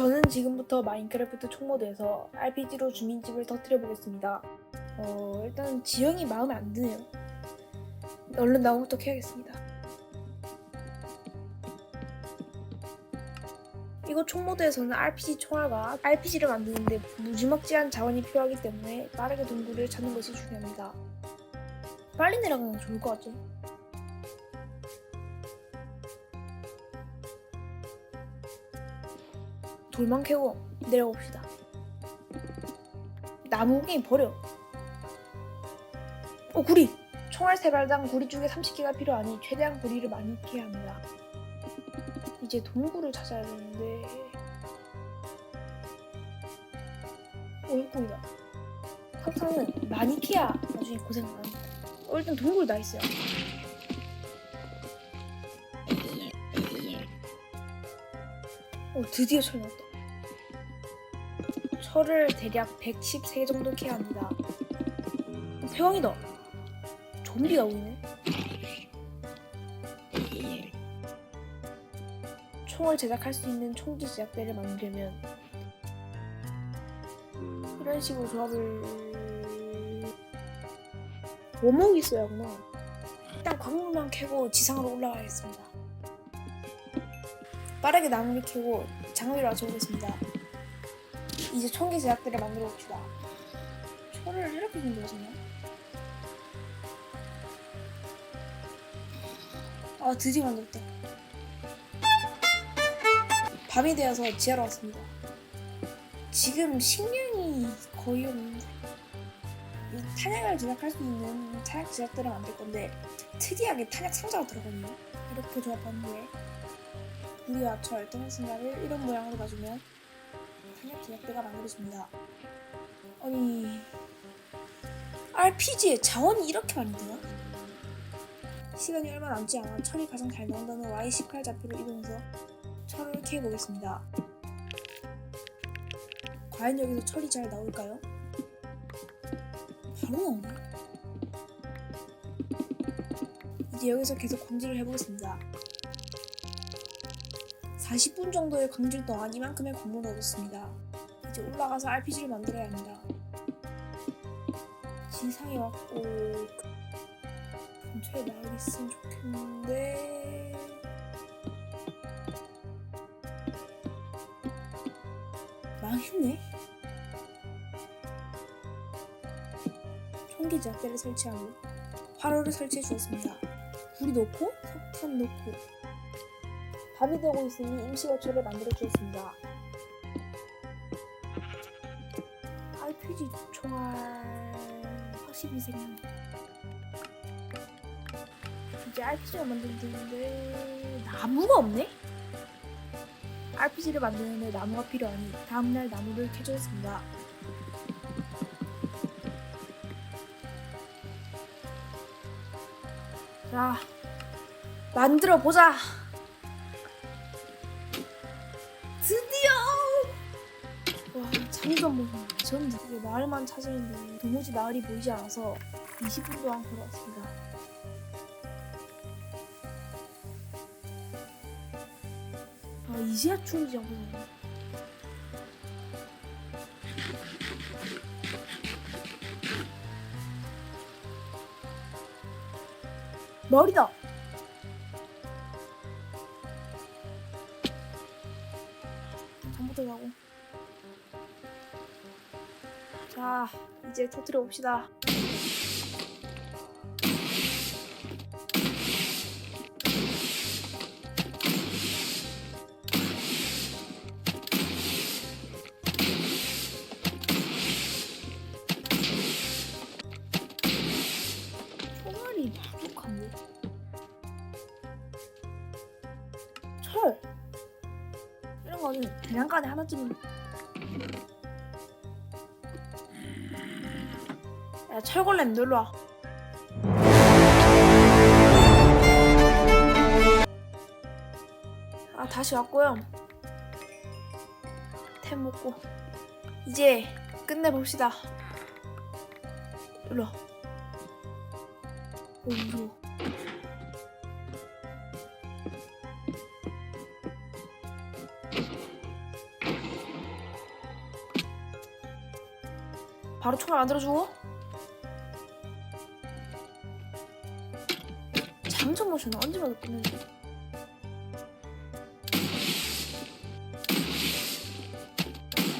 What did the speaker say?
저는 지금부터 마인크래프트 총모드에서 RPG로 주민집을 터뜨려 보겠습니다. 어, 일단 지형이 마음에 안 드네요. 얼른 나무부터 캐야겠습니다. 이곳 총모드에서는 RPG 총알과 RPG를 만드는데 무지막지한 자원이 필요하기 때문에 빠르게 동굴을 찾는 것이 중요합니다. 빨리 내려가는 게 좋을 것 같죠? 돌만 캐고 내려봅시다. 나무 게임 버려. 어 구리. 총알 세 발당 구리 쪽에 30개가 필요하니 최대한 구리를 많이 캐야 합니다. 이제 동굴을 찾아야 되는데. 어 일꾼이다. 항상은 많이 캐야 나중에 고생 안 합니다. 어 일단 동굴 나 있어요. 어 드디어 철 나왔다. 철을 대략 113개 정도 캐야 합니다. 태왕이다. 좀비가 오네. 총을 제작할 수 있는 총기 제작대를 만들려면 이런 식으로 조합을 원목이 있어야 하구나. 일단 광물만 캐고 지상으로 올라가겠습니다. 빠르게 나무를 캐고 장비를 맞춰보겠습니다. 이제 총기 제작대를 만들어 봅시다. 철을 이렇게 만들어지나? 아 드디어 만들었다. 밤이 되어서 지하로 왔습니다. 지금 식량이 거의 없는데 이 탄약을 제작할 수 있는 탄약 제작대를 만들 건데 특이하게 탄약 상자가 들어가네요. 이렇게 조합한 후에 우리와 철 승가를 이런 모양으로 가주면 탄약 제작대가 만들어집니다. 아니 RPG에 자원이 이렇게 많이 드나? 시간이 얼마 남지 않아 철이 가장 잘 나온다는 Y18 좌표로 이동해서 철을 캐 보겠습니다. 과연 여기서 철이 잘 나올까요? 바로 나오네. 이제 여기서 계속 광질을 해보겠습니다. 40분 정도의 광질 동안 이만큼의 광물을 얻었습니다. 이제 올라가서 RPG를 만들어야 합니다. 지상에 왔고 근처에 마을이 있으면 좋겠는데 망했네 총기 작대를 설치하고 화로를 설치해 주었습니다 불이 놓고 석탄 놓고 밤이 되고 있으니 임시거처를 만들어 주었습니다 RPG 총알 확실히 생겼네 이제 RPG를 만들면 되는데 나무가 없네? RPG를 만드는데 나무가 필요하니 다음날 나무를 캐주었습니다. 자, 만들어 보자. 와, 잠깐 보면 전 이제 마을만 찾았는데 도무지 마을이 보이지 않아서 20분 동안 걸어왔습니다. 아 이제야 충이지 않거든요. 머리다. 전부터 가고. 자 이제 터트려 봅시다. 이런 거는 대량간에 하나쯤 야 철골렘 놀러와. 아 다시 왔고요. 템 먹고. 이제 끝내봅시다. 눌러. 오 무서워 바로 총을 만들어주고. 장전 모션은 언제 끝내줘